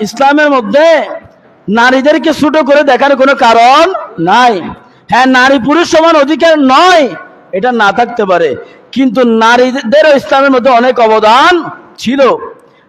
ইসলামের মধ্যে নারীদেরকে ছোট করে দেখার কোনো কারণ নাই। হ্যাঁ নারী পুরুষ সমান অধিকার নয়, এটা না থাকতে পারে। কিন্তু নারীদেরও ইসলামের মধ্যে অনেক অবদান ছিল।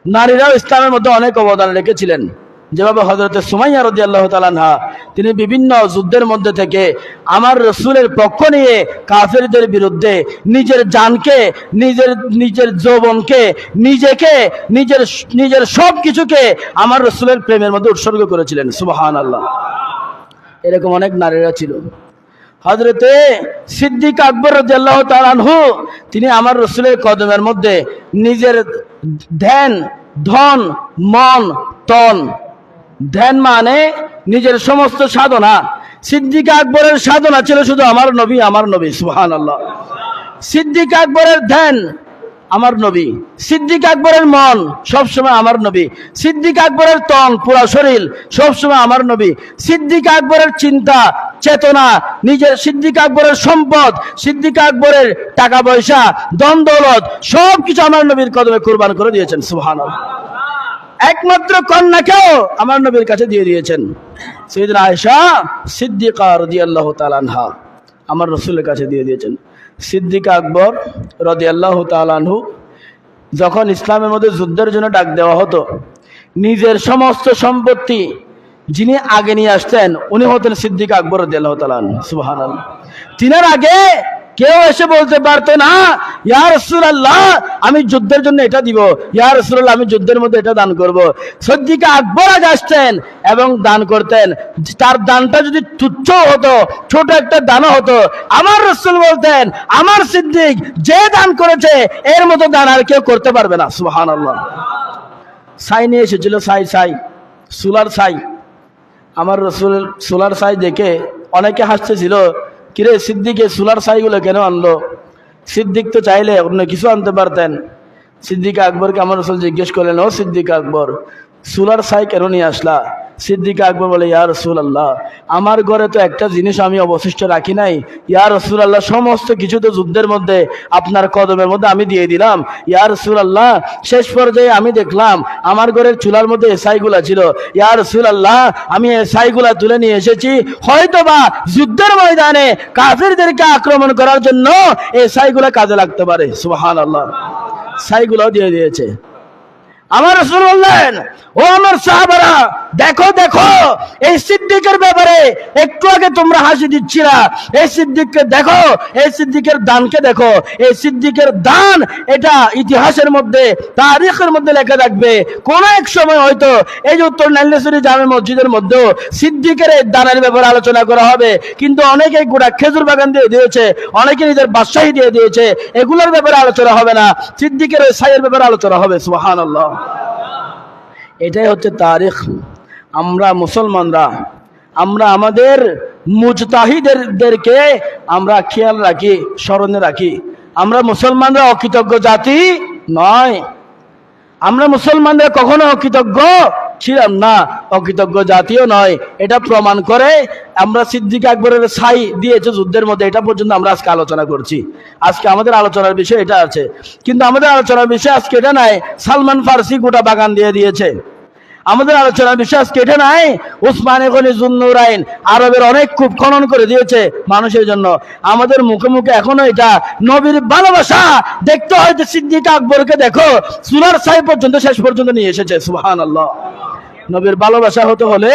নারীরাও ইসলামের মধ্যে অনেক অবদান রেখেছিলেন। যেভাবে হজরত সুমাইয়া রদি আল্লাহ তালানহা তিনি বিভিন্ন যুদ্ধের মধ্যে থেকে আমার রসুলের পক্ষ নিয়ে কাফেরদের বিরুদ্ধে নিজের জানকে, নিজের নিজের যৌবনকে, নিজেকে, নিজের নিজের সব কিছুকে আমার রসুলের প্রেমের মধ্যে উৎসর্গ করেছিলেন। সুবাহান আল্লাহ এরকম অনেক নারীরা ছিল। হজরতে সিদ্দিক আকবর রাদিয়াল্লাহু তাআলা আনহু, তিনি আমার রসুলের কদমের মধ্যে নিজের ধ্যান, ধন, মন, তন ধ্যান মানে নিজের সমস্ত সাধনা। সিদ্দিক আকবরের সাধনা ছিল শুধু আমার নবী আমার নবী সুহান আল্লাহ সিদ্দিক আকবরের ধ্যান আমার নবী। সিদ্দিক আকবরের মন সবসময় আমার নবী। সিদ্দিক আকবরের তন, পুরা শরীর সবসময় আমার নবী। সিদ্দিক আকবরের চিন্তা, চেতনা, নিজের সিদ্দিক আকবরের সম্পদ, সিদ্দিক আকবরের টাকা পয়সা দন দৌলত সব কিছু আমার নবীর কদমে কুরবান করে দিয়েছেন সুহান একমাত্র কন্যাকেও আমার নবীর কাছে দিয়ে দিয়েছেন। সৈদিন আয়সা সিদ্দিকা রদি আল্লাহ তালানহা আমার রসুলের কাছে দিয়ে দিয়েছেন। সিদ্দিকা আকবর রদি আল্লাহ তালানহু যখন ইসলামের মধ্যে যুদ্ধের জন্য ডাক দেওয়া হতো, নিজের সমস্ত সম্পত্তি যিনি আগে নিয়ে আসতেন, উনি হতেন সিদ্দিক আকবর রদি আল্লাহ তালান সুবাহান তিনার আগে কেউ এসে বলতে পারতো না, ইয়া রসুল্লাহ আমি যুদ্ধের জন্য এটা দিব, ইয়া রসুল্লাহ আমি যুদ্ধের মধ্যে এটা দান করব। সদ্দিকে আকবর আজ আসতেন এবং দান করতেন। তার দানটা যদি তুচ্ছ হতো, ছোট একটা দানও হতো, আমার রসুল বলতেন, আমার সিদ্দিক যে দান করেছে, এর মতো দান আর কেউ করতে পারবে না। সুহান আল্লাহ সাই নিয়ে এসেছিল, সাই সাই, সুলার সাই। আমার রসুল সোলার সাই দেখে অনেকে হাসতেছিল কিরে সিদ্দিকে সোলার সাইগুলো কেন আনলো? সিদ্দিক তো চাইলে অন্য কিছু আনতে পারতেন। সিদ্দিক আকবরকে আমার আসলে জিজ্ঞেস করলেন, ও সিদ্দিক আকবর সোলার সাই কেন নিয়ে আসলা? সিদ্দিক আকবর বলে, ইয়া রসুল আল্লাহ আমার ঘরে তো একটা জিনিস আমি অবশিষ্ট রাখি নাই। ইয়া রসুল আল্লাহ সমস্ত কিছু তো যুদ্ধের মধ্যে, আপনার কদমের মধ্যে আমি দিয়ে দিলাম। ইয়া রসুল আল্লাহ শেষ পর্যায়ে আমি দেখলাম, আমার ঘরের চুলার মধ্যে এসআইগুলা ছিল। ইয়া রসুল আল্লাহ আমি এসআইগুলা তুলে নিয়ে এসেছি। হয়তো বা যুদ্ধের ময়দানে কাফিরদেরকে আক্রমণ করার জন্য এসআইগুলা কাজে লাগতে পারে। সুবহান আল্লাহ সাইগুলাও দিয়ে দিয়েছে। আমার রসুল বললেন, ও আমার সাহাবারা, দেখো দেখো, এই সিদ্দিকের ব্যাপারে একটু আগে তোমরা হাসি দিচ্ছিলা। এই সিদ্দিককে দেখো, এই সিদ্দিকের দানকে দেখো। এই সিদ্দিকের দান এটা ইতিহাসের মধ্যে, তারিখের মধ্যে লেখা থাকবে। কোন এক সময় হয়তো এই যে উত্তর নাল্লেশ্বরী জামে মসজিদের মধ্যেও সিদ্দিকের এই দানের ব্যাপারে আলোচনা করা হবে। কিন্তু অনেকে গোটা খেজুর বাগান দিয়ে দিয়েছে, অনেকে নিজের বাদশাহী দিয়ে দিয়েছে। এগুলোর ব্যাপারে আলোচনা হবে না। সিদ্দিকের ওই সাইয়ের ব্যাপারে আলোচনা হবে সুহান আল্লাহ এটাই হচ্ছে তারিখ। আমরা মুসলমানরা, আমরা আমাদের মুজতাহিদেরকে আমরা খেয়াল রাখি, স্মরণে রাখি। আমরা মুসলমানরা অকৃতজ্ঞ জাতি নয়। আমরা মুসলমানরা কখনো অকৃতজ্ঞ ছিলাম না, অকৃতজ্ঞ জাতীয় নয়। এটা প্রমাণ করে আমরা সিদ্দিক আকবরের ছাই দিয়েছে যুদ্ধের মধ্যে, এটা পর্যন্ত আমরা আজকে আলোচনা করছি। আজকে আমাদের আলোচনার বিষয় এটা আছে। কিন্তু আমাদের আলোচনার বিষয় আজকে এটা নাই, সালমান ফার্সি গোটা বাগান দিয়ে দিয়েছে। আমাদের আলোচনার আজকে এটা নাই, উসমান গনি জুন্নুরাইন আরবের অনেক কূপ খনন করে দিয়েছে মানুষের জন্য। আমাদের মুখে মুখে এখনও এটা নবীর ভালোবাসা। দেখতে হয়তো সিদ্দিক আকবরকে দেখো সুলার সাহেব পর্যন্ত, শেষ পর্যন্ত নিয়ে এসেছে সুহান আল্লাহ নবীর ভালোবাসা হতে হলে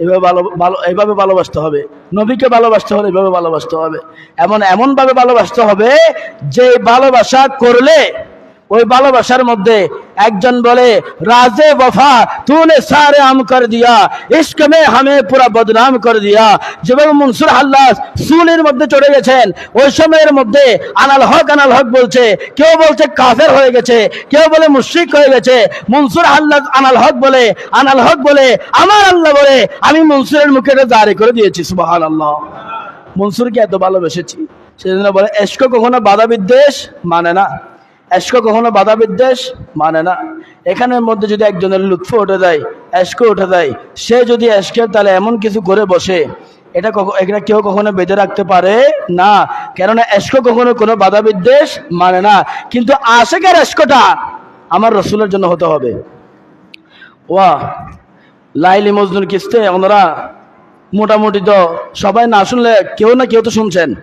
এভাবে ভালো ভালো, এভাবে ভালোবাসতে হবে। নবীকে ভালোবাসতে হলে এভাবে ভালোবাসতে হবে। এমন, এমনভাবে ভালোবাসতে হবে যে ভালোবাসা করলে ওই ভালোবাসার মধ্যে একজন বলে, রাজে বফা, তুলে সারে আম করে দিয়া ইস্কমে হামে পুরা বদনাম করে দিয়া। যেমন মনসুর হাল্লাস সুলের মধ্যে চড়ে গেছেন, ওই সময়ের মধ্যে আনাল হক আনাল হক বলছে, কেউ বলছে কাফের হয়ে গেছে, কেউ বলে মুশ্রিক হয়ে গেছে। মনসুর হাল্লাস আনাল হক বলে, আনাল হক বলে, আমার আল্লাহ বলে, আমি মনসুরের মুখে এটা জারি করে দিয়েছি সুবাহান আল্লাহ মনসুরকে এত ভালোবেসেছি? সেজন্য বলে এসকো কখনো বাধা বিদ্বেষ মানে না। এস্ক কখনো বাধা বিদ্বেষ? মানে না। এখানের মধ্যে যদি একজনের লুৎফ উঠে যায়, এস্ক উঠে যায়, সে যদি এস্কের তাহলে এমন কিছু করে বসে। এটা এটা কেউ কখনো বেঁধে রাখতে পারে? না। কেননা এস্ক কখনো কোনো বাধা বিদ্বেষ? মানে না। কিন্তু আশেকের এস্কটা আমার রসুলের জন্য হতে হবে। ওয়া লাইলি মজনুর কিস্তে, ওনারা মোটামুটি তো সবাই না শুনলে কেউ না কেউ তো শুনছেন।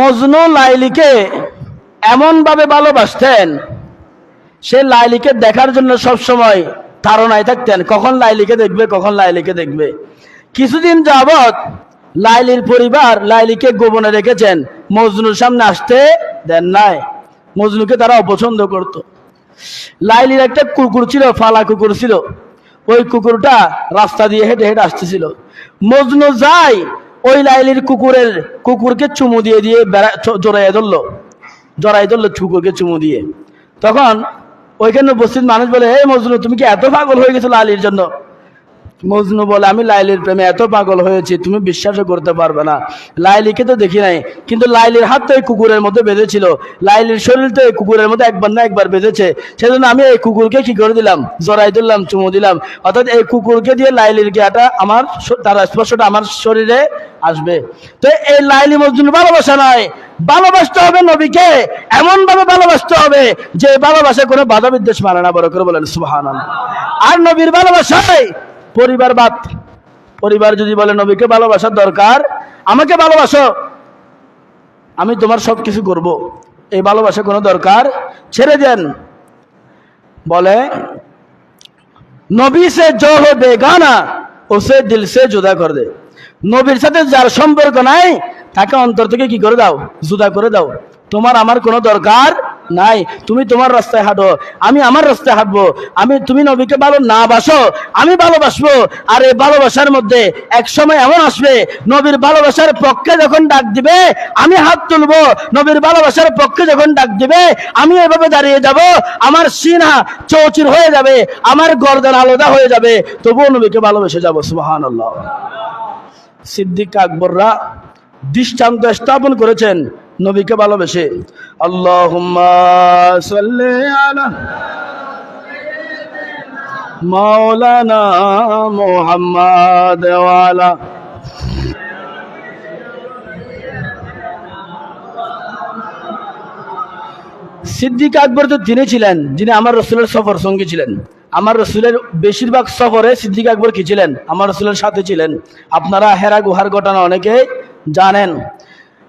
মজনু লাইলিকে এমনভাবে ভালোবাসতেন, সে লাইলিকে দেখার জন্য সব সময় ধারণায় থাকতেন, কখন লাইলিকে দেখবে, কখন লাইলিকে দেখবে। কিছুদিন যাবৎ লাইলির পরিবার লাইলিকে গোপনে রেখেছেন, মজনুর সামনে আসতে দেন নাই। মজনুকে তারা অপছন্দ করত। লাইলির একটা কুকুর ছিল, ফালা কুকুর ছিল। ওই কুকুরটা রাস্তা দিয়ে হেঁটে হেঁটে আসতেছিল। মজনু যায় ওই লাইলির কুকুরের কুকুরকে চুমু দিয়ে দিয়ে বেড়া জড়াইয়া ধরলো। জড়াই ধরলো কুকুরকে চুমু দিয়ে। তখন ওইখানে উপস্থিত মানুষ বলে এই মজনু, তুমি কি এত পাগল হয়ে গেছো লালির জন্য? মজনু বলে, আমি লাইলির প্রেমে এত পাগল হয়েছি, তুমি বিশ্বাসও করতে পারবে না। লাইলিকে তো দেখি নাই, কিন্তু লাইলির হাত তো এই কুকুরের মধ্যে বেঁধেছিল। লাইলির শরীর তো এই কুকুরের মধ্যে একবার না একবার বেঁধেছে। সেজন্য আমি এই কুকুরকে কি করে দিলাম? জড়াই দিলাম চুমু দিলাম। অর্থাৎ এই কুকুরকে দিয়ে লাইলির গিয়াটা আমার তার স্পর্শটা আমার শরীরে আসবে। তো এই লাইলি মজনুর ভালোবাসা নয় ভালোবাসতে হবে নবীকে এমন ভাবে ভালোবাসতে হবে যে ভালোবাসা কোনো বাধা বিদ্বেষ মানে না, বড় করে বলেন সুবাহান আর নবীর ভালোবাসায় পরিবার বাদ। পরিবার যদি বলে, নবীকে ভালোবাসার দরকার, আমাকে ভালোবাসো। আমি তোমার সব কিছু করব। এই ভালোবাসা কোনো দরকার। ছেড়ে দেন। বলে, নবী সে জো হো ও সে দিল সে জুদা করে দে। নবীর সাথে যার সম্পর্ক নাই, তাকে অন্তর থেকে কি করে দাও? জুদা করে দাও। তোমার আমার কোনো দরকার নাই, তুমি তোমার রাস্তায় হাঁটো, আমি আমার রাস্তায় হাঁটবো, আমি, তুমি নবীকে ভালো না বাসো, আমি ভালোবাসবো আর এই ভালোবাসার মধ্যে এক সময় এমন আসবে, নবীর ভালোবাসার পক্ষে যখন ডাক দিবে, আমি হাত তুলবো, নবীর ভালোবাসার পক্ষে যখন ডাক দিবে, আমি এভাবে দাঁড়িয়ে যাব, আমার সিনা চৌচির হয়ে যাবে, আমার গর্দান আলাদা হয়ে যাবে, তবুও নবীকে ভালোবেসে যাব সুহান সিদ্দিক আকবররা দৃষ্টান্ত স্থাপন করেছেন নবীকে ভালোবেসে। আল্লাহ মৌলানা মোহাম্মদ সিদ্দিক আকবর তো তিনি ছিলেন, যিনি আমার রসুলের সফর সঙ্গী ছিলেন, আমার রসুলের বেশিরভাগ সফরে সিদ্দিক আকবর কি ছিলেন? আমার রসুলের সাথে ছিলেন। আপনারা হেরা গুহার ঘটনা অনেকে জানেন।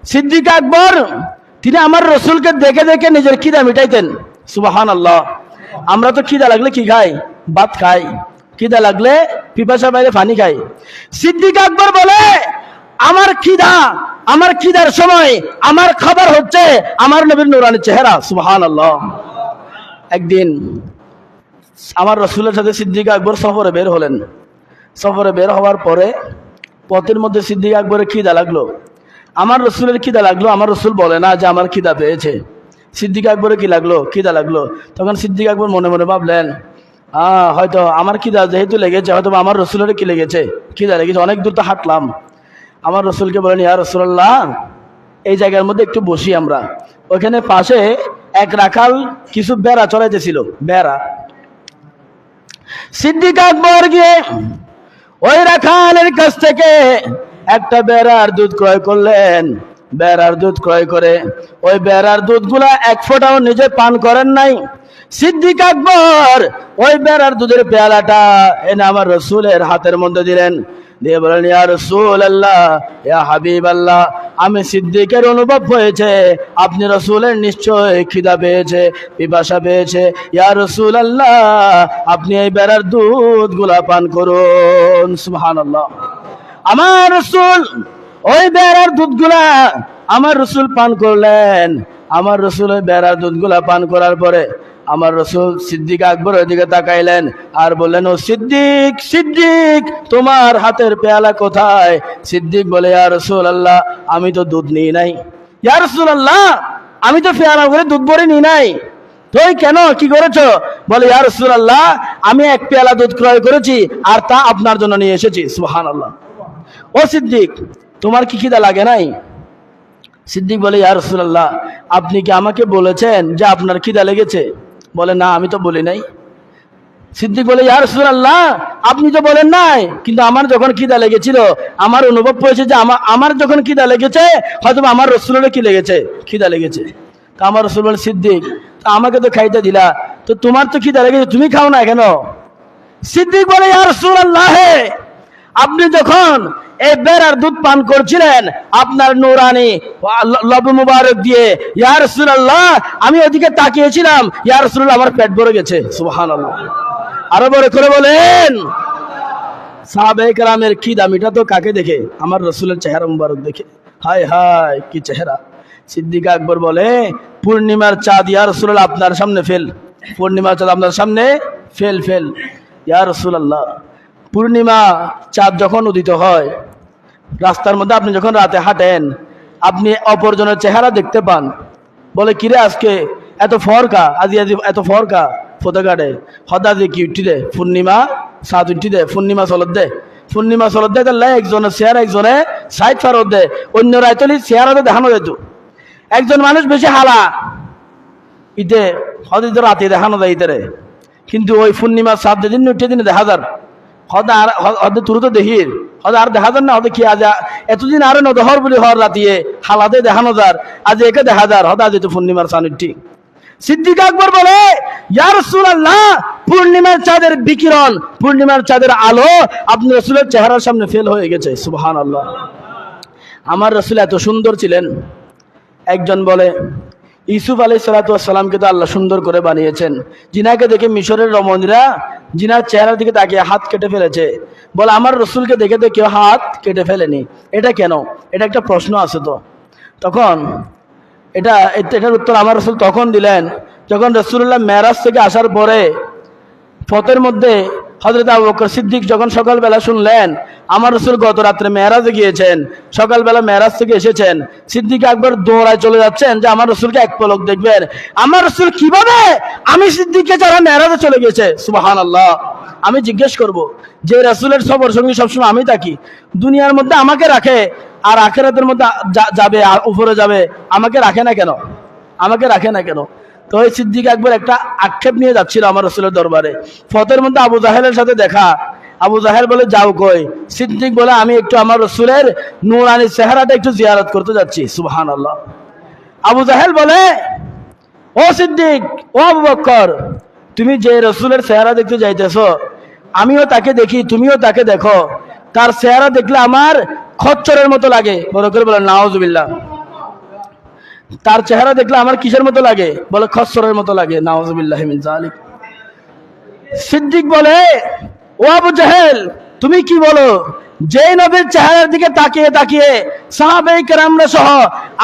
সিদ্দিক আকবর, তিনি আমার রসুলকে দেখে দেখে নিজের খিদা মিটাইতেন। সুবাহান আল্লাহ আমরা তো খিদা লাগলে কি খাই? ভাত খাই। খিদা লাগলে পিপাসা বাইরে পানি খাই। সিদ্দিক আকবর বলে, আমার খিদা, আমার খিদার সময়, আমার খাবার হচ্ছে আমার নবীর নুরানি চেহারা। সুবহান আল্লাহ একদিন আমার রসুলের সাথে সিদ্দিক আকবর সফরে বের হলেন। সফরে বের হওয়ার পরে পথের মধ্যে সিদ্দিক আকবরের খিদা লাগল। আমার রসুলের খিদা লাগল, আমার রসুল বলে না যে আমার খিদা পেয়েছে। সিদ্দিক আকবরে কি লাগল? খিদা লাগল। তখন সিদ্দিক আকবর মনে মনে ভাবলেন হয়তো আমার খিদা যেহেতু লেগেছে, হয়তো আমার রসুলের কি লেগেছে? খিদা লেগেছে, অনেক দূর তো হাঁটলাম। আমার রসুলকে বলেন, ইয়া রসুল্লাহ এই জায়গার মধ্যে একটু বসি আমরা। ওইখানে পাশে এক রাখাল কিছু বেড়া চলাইতেছিল বেড়া। সিদ্দিক আকবর গিয়ে ওই রাখালের কাছ থেকে একটা বেড়ার দুধ ক্রয় করলেন। বেড়ার দুধ ক্রয় করে ওই বেড়ার দুধগুলা এক ফোঁটাও নিজে পান করেন নাই। সিদ্দিক আকবর, ওই বেড়ার দুধের পেয়ালাটা এনে আমার রসুলের হাতের মধ্যে দিলেন। দিয়ে বলেন ইয়া রসুল আল্লাহ ইয়া হাবিব আল্লাহ আমি সিদ্দিকের অনুভব হয়েছে, আপনি রসুলের নিশ্চয় খিদা পেয়েছে, পিপাসা পেয়েছে। ইয়া রসুল আল্লাহ আপনি এই বেড়ার দুধগুলা পান করুন সুহান আল্লাহ আমার রসুল, ওই বেড়ার দুধগুলা আমার রসুল পান করলেন। আমার রসুল ওই বেড়ার দুধগুলা পান করার পরে আমার রসুল সিদ্দিক আকবরের দিকে তাকাইলেন আর বললেন, ও সিদ্দিক সিদ্দিক, তোমার হাতের পেয়ালা কোথায়? সিদ্দিক বলে, ইয়া রসুল আল্লাহ আমি তো দুধ নিই নাই। ইয়া রসুল আল্লাহ আমি তো পেয়ালা করে দুধ ভরে নিই নাই। তুই কেন, কি করেছ? বলে, ইয়া রসুল আল্লাহ আমি এক পেয়ালা দুধ ক্রয় করেছি আর তা আপনার জন্য নিয়ে এসেছি। সুহান আল্লাহ ও সিদ্দিক, তোমার কি খিদা লাগে নাই? সিদ্দিক বলে, ইয়া রসুল্লাহ আপনি কি আমাকে বলেছেন যে আপনার খিদা লেগেছে? বলে, না, আমি তো বলি নাই। সিদ্দিক বলে, ইয়া রসুল্লাহ আপনি তো বলেন নাই, কিন্তু আমার যখন খিদা লেগেছিল, আমার অনুভব হয়েছে যে আমার আমার যখন খিদা লেগেছে হয়তো আমার রসুলের কি লেগেছে? খিদা লেগেছে। তা আমার রসুল বলে, সিদ্দিক, তা আমাকে তো খাইতে দিলা, তো তোমার তো খিদা লেগেছে, তুমি খাও না কেন? সিদ্দিক বলে, ইয়া রাসূলুল্লাহ আপনি যখন এই বেড়ার দুধ পান করছিলেন, আপনার নুরানি লব মুবারক দিয়ে, ইয়া রাসূলুল্লাহ আমি ওদিকে তাকিয়েছিলাম, ইয়া রাসূলুল্লাহ আমার পেট ভরে গেছে। সুবহানাল্লাহ। আরও বড় করে বলেন। সাহাবে কেরামের কি দাম? এটা তো কাকে দেখে? আমার রসুলের চেহারা মুবারক দেখে। হায় হায়, কি চেহারা। সিদ্দিকা আকবর বলে, পূর্ণিমার চাঁদ, ইয়া রসুল্লাহ আপনার সামনে ফেল। পূর্ণিমার চাঁদ, আপনার সামনে ফেল ফেল। ইয়া রসুল্লাহ পূর্ণিমা চাঁদ যখন উদিত হয়, রাস্তার মধ্যে আপনি যখন রাতে হাঁটেন, আপনি অপরজনের চেহারা দেখতে পান। বলে, কিরে আজকে এত ফরকা আজি আজি এত ফরকা ফোটাঘাটে হদা দিয়ে কি উঠি দে পূর্ণিমা সাত উঠি দে পূর্ণিমা চলত দে, পূর্ণিমা চলত দে, তাহলে একজনের চেয়ার একজনে সাইড ফারত দে, অন্য রায়তলি চেয়ারতে দেখানো যেত একজন মানুষ বেশি হালা ইতে হদিত রাতে দেখানো যায় ইতারে কিন্তু ওই পূর্ণিমা সাত দিন উঠে দিনে দেখা যার। হদা আর হদে তুরু তো দেখির হদে আর দেখা যার না, হদে কি আজ? এতদিন আরও নদহর বলি হর রাতিয়ে হালাতে দেখানো যার, আজ একে দেখা যার, হদা যেত পূর্ণিমার সানিটি সিদ্দিক আকবর বলে, ইয়া রাসূলুল্লাহ, পূর্ণিমার চাঁদের বিকিরণ, পূর্ণিমার চাঁদের আলো আপনি রসুলের চেহারার সামনে ফেল হয়ে গেছে, সুবহানাল্লাহ। আমার রসুল এত সুন্দর ছিলেন। একজন বলে ইসুফ আলাই সালাতামকে তো আল্লাহ সুন্দর করে বানিয়েছেন। জিনাকে দেখে মিশরের রমণীরা জিনার চেহারার দিকে তাকিয়ে হাত কেটে ফেলেছে। বলে, আমার রসুলকে দেখে তো কেউ হাত কেটে ফেলেনি। এটা কেন? এটা একটা প্রশ্ন আছে তো। তখন এটা, এটার উত্তর আমার রসুল তখন দিলেন, যখন রসুল্লাহ মেরাজ থেকে আসার পরে পথের মধ্যে হজরত আবু বকর সিদ্দিক যখন সকালবেলা শুনলেন, আমার রসুল গত রাত্রে মেয়েরাজে গিয়েছেন, সকালবেলা মেয়েরাজ থেকে এসেছেন, সিদ্দিক একবার দৌড়ায় চলে যাচ্ছেন যে আমার রসুলকে এক পলক দেখবেন। আমার রসুল কীভাবে আমি সিদ্দিককে যারা মেয়েরাজে চলে গেছে সুবাহান আল্লাহ আমি জিজ্ঞেস করব, যে রাসুলের সবর সঙ্গী সবসময় আমি থাকি, দুনিয়ার মধ্যে আমাকে রাখে আর আখেরাতের মধ্যে যাবে আর উপরে যাবে, আমাকে রাখে না কেন? আমাকে রাখে না কেন? তো ওই সিদ্দিক একবার একটা আক্ষেপ নিয়ে যাচ্ছিল আমার রসুলের দরবারে। ফতের মধ্যে আবু জাহেলের সাথে দেখা। আবু জাহেল বলে, যাও কই? সিদ্দিক বলে, আমি একটু আমার রসুলের নুরানি চেহারাটা একটু জিয়ারত করতে যাচ্ছি। সুবাহান আল্লাহ আবু জাহেল বলে, ও সিদ্দিক, ও আবু বক্কর, তুমি যে রসুলের চেহারা দেখতে যাইতেছ, আমিও তাকে দেখি, তুমিও তাকে দেখো। তার চেহারা দেখলে আমার খচ্চরের মতো লাগে। বড় করে বলে নাওজুবিল্লাহ তার চেহারা দেখলে আমার কিসের মতো লাগে? বলে, খসরের মতো লাগে। সিদ্দিক বলে, ও আবু জাহেল, তুমি কি বলো? যে নবীর চেহারার দিকে তাকিয়ে তাকিয়ে সাহাবেই কেরামরা সহ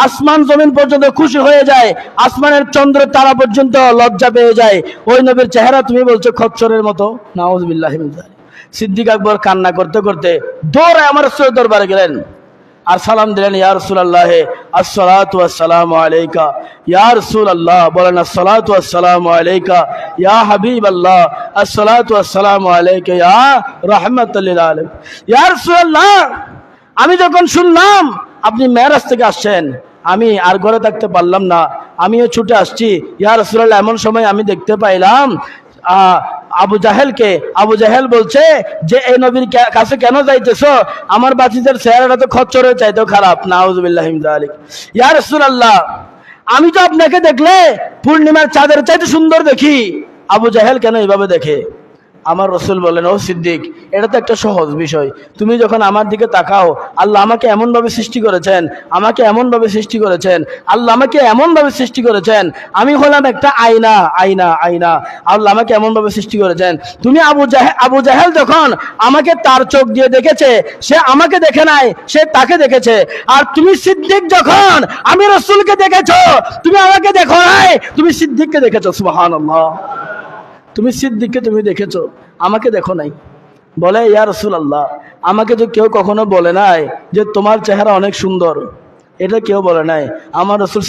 আসমান জমিন পর্যন্ত খুশি হয়ে যায়, আসমানের চন্দ্র তারা পর্যন্ত লজ্জা পেয়ে যায়, ওই নবীর চেহারা তুমি বলছো খচ্চরের মতো? নাওজুবিল্লাহ জালিক সিদ্দিক আকবর কান্না করতে করতে দৌড়ায় আমার দরবারে গেলেন। আর সালাম দিলেন, ইয়া রাসূলুল্লাহ, আসসালাতু ওয়াসসালামু আলাইকা। ইয়া রাসূলুল্লাহ, বলেন, আসসালাতু ওয়াসসালামু আলাইকা। ইয়া হাবিবাল্লাহ, আসসালাতু ওয়াসসালামু আলাইকা, ইয়া রাহমাতাল লিল আলামিন। ইয়া রাসূলুল্লাহ, আমি যখন শুনলাম আপনি মেরাজ থেকে আসছেন, আমি আর ঘরে থাকতে পারলাম না, আমিও ছুটে আসছি। ইয়া রাসূলুল্লাহ, এমন সময় আমি দেখতে পাইলাম আবু জাহেলকে, আবু জাহেল বলছে যে, এই নবীর কাছে কেন যাইতেছ? আমার বাচ্চাদের চেহারাটা তো খচ্চর হয়ে চাইতো খারাপ নাহমদুল্লাহ আমি তো আপনাকে দেখলে পূর্ণিমার চাঁদের চাইতে সুন্দর দেখি। আবু জাহেল কেন এইভাবে দেখে? আমার রসুল বলেন, ও সিদ্দিক, এটা তো একটা সহজ বিষয়। তুমি যখন আমার দিকে তাকাও, আল্লাহ আমাকে এমনভাবে সৃষ্টি করেছেন, আমাকে এমনভাবে সৃষ্টি করেছেন, আল্লাহ আমাকে এমনভাবে সৃষ্টি করেছেন, আমি হলাম একটা আয়না আয়না আয়না। আল্লাহ আমাকে এমনভাবে সৃষ্টি করেছেন। তুমি আবু জাহেল আবু জাহেল যখন আমাকে তার চোখ দিয়ে দেখেছে, সে আমাকে দেখে নাই, সে তাকে দেখেছে। আর তুমি সিদ্দিক যখন আমি রসুলকে দেখেছ, তুমি আমাকে দেখো নাই, তুমি সিদ্দিককে দেখেছ, সুবহানাল্লাহ। তুমি সিদ্দিককে তুমি দেখেছ? আমাকে দেখো নাই। বলে, ইয়া রসুল আল্লাহ আমাকে তো কেউ কখনো বলে নাই যে তোমার চেহারা অনেক সুন্দর। এটা কেউ বলে নাই। আমার রসুল